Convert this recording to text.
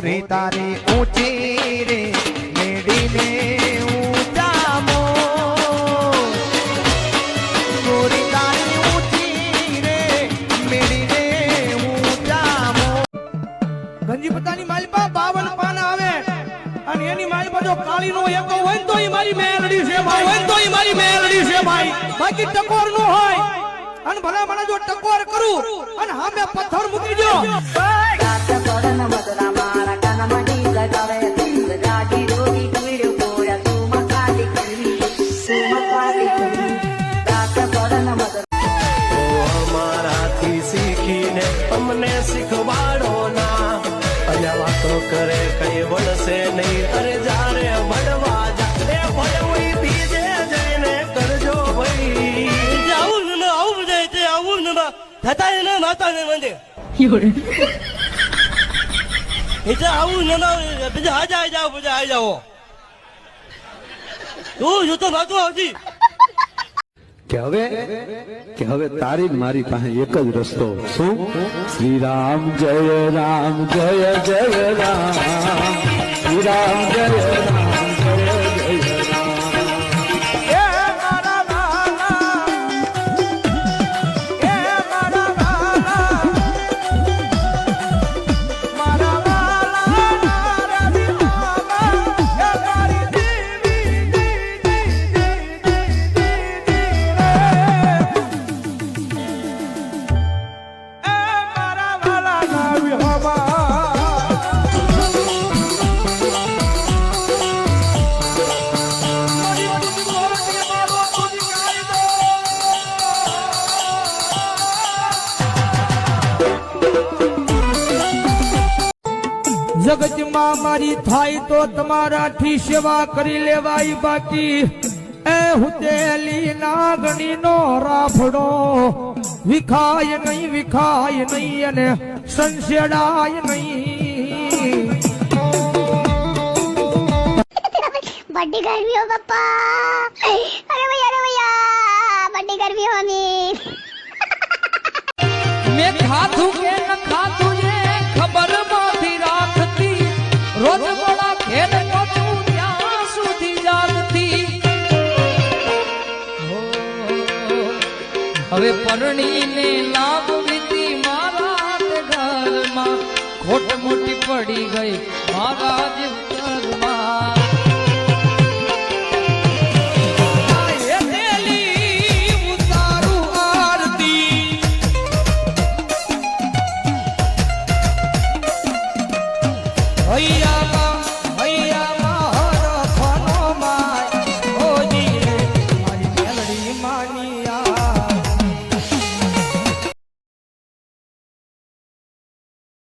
ગોરી તારે ઊંચી રે મેડીને ઊંચામો. ગોરી તારી ઊંચી રે મેડીને ઊંચામો. ગંજી પતાની માલિપા બાવન પાન આવે અને એની માલિપા જો કાળી નો એકો હોય ને તો ઈ મારી મેલડી છે ભાઈ. હોય તો ઈ મારી મેલડી છે ભાઈ. બાકી ટકોર નો હોય અને ભલા મને જો ટકોર કરું અને હામે પથ્થર મૂકી દો. વાતો કરે કઈ વળશે નહીં. અરે જારે મળવા જાતે એ બીજે જઈને કરજો ભાઈ. આવું ને આવું જાય તે આવું ને. થતા ને માતા ને મંદિર. એટલે આવું ને બીજા હાજા જાઓ બીજા આવી જાઓ. તું જૂતો નતું આવતી કે હવે કે હવે તારી મારી પાસે એક જ રસ્તો. શું? શ્રી રામ જય રામ, જય જય રામ. શ્રી રામ જગતમાં મારી થાય તો તમારાથી સેવા કરી લેવાય બાકી. એ હુતેલી નાગણી નો રાફડો. વિખાય નહીં વિખાય નહીં અને સંસેડાય નહીં. બડી ગરમી હો પપ્પા. અરે ભાઈ હવે પરણીને લાભ વીતી મારા ઘરમાં. ખોટ મોટી પડી ગઈ મારા જીવનમાં હૈયા